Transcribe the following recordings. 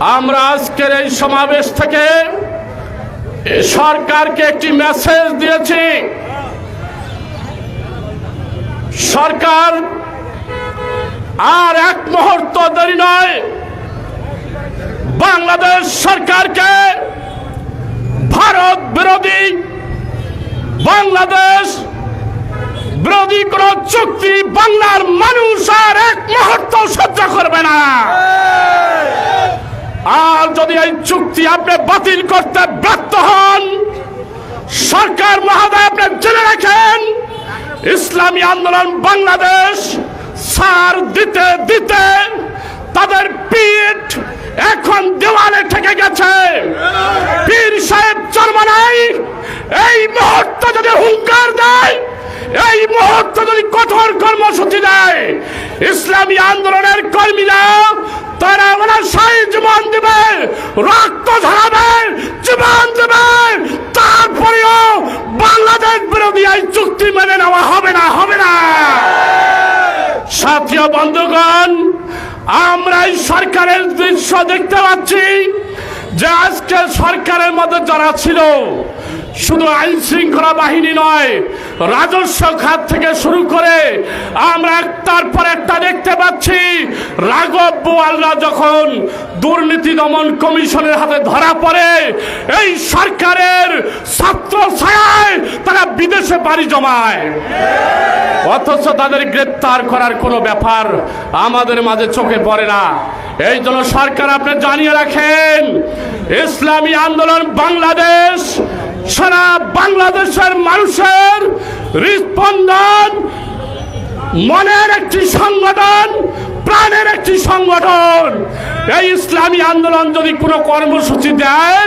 আমরা আজকের এই সমাবেশ থেকে সরকারকে একটি মেসেজ দিয়েছি। সরকার আর এক মুহূর্ত দেরি নয়। বাংলাদেশ সরকারকে ভারত বিরোধী, বাংলাদেশ বিরোধী কোন চুক্তি বাংলার মানুষ আর এক মুহূর্ত সহ্য করবে না। যদি এই চুক্তি আপনি বাতিল করতে ব্যর্থ হন, সরকার মহোদয় আপনি জেনে রাখেন, ইসলামী আন্দোলন বাংলাদেশ সার দিতে দিতে তাদের পিঠ এখন দেওয়ালে ঠেকে গেছে। পীর সাহেব চরমানাই এই মুহূর্তে যদি হুঙ্কার দেয়, এই মুহূর্তে যদি কঠোর কর্মসূচি দেয়, ইসলামী আন্দোলনের কর্মীরা তারা ওনার সাই জীবন দেবে, রক্ত ঝরাবে, জীবন দেবে। তারপরেও বাংলাদেশ বিরোধী এই চুক্তি মেনে নেওয়া হবে না হবে না। সাথীয় বন্ধুগণ, আমরা এই সরকারের দৃশ্য দেখতে পাচ্ছি যে আজকে সরকারের মধ্যে যারা ছিল শুধু আইন শৃঙ্খলা বাহিনী নয়, রাজস্ব খাত থেকে শুরু করে আমরা একটার পর একটা দেখতে পাচ্ছি, রাঘব বোয়ালরা যখন দুর্নীতি দমন কমিশনের হাতে ধরা পড়ে, এই সরকারের ছাত্র ছায়ায় তারা বিদেশে বাড়ি জমায়। অথচ তাদের গ্রেপ্তার করার কোনো ব্যাপার আমাদের মাঝে চোখে পড়ে না। এই জন্য সরকার আপনি জানিয়ে রাখেন, ইসলামী আন্দোলন বাংলাদেশ বাংলাদেশের মানুষের হৃদস্পন্দন মনের একটি সংগঠন, প্রাণের একটি সংগঠন। এই ইসলামী আন্দোলন যদি কোনো কর্মসূচি দেয়,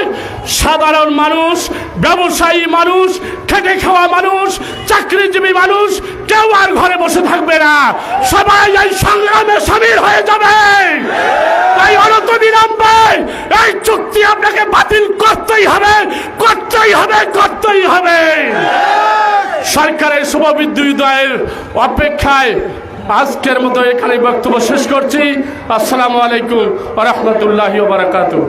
সাধারণ মানুষ, ব্যবসায়ী মানুষ, খেটে খাওয়া মানুষ, চাকরিজীবী মানুষ, কেউ আর ঘরে বসে থাকবে না। সবাই এই সংগ্রামে সামিল হয়ে যাবে। তাই অনত বিলম্বে এই চুক্তি আপনাকে বাতিল করতেই হবে। করতেই হবে করতেই হবে। সরকারের শুভ শুভবিদ্যুদয়ের অপেক্ষায় আজকের মতো এখানে বক্তব্য শেষ করছি। আসসালামু আলাইকুম রহমতুল্লাহ বারাকাতু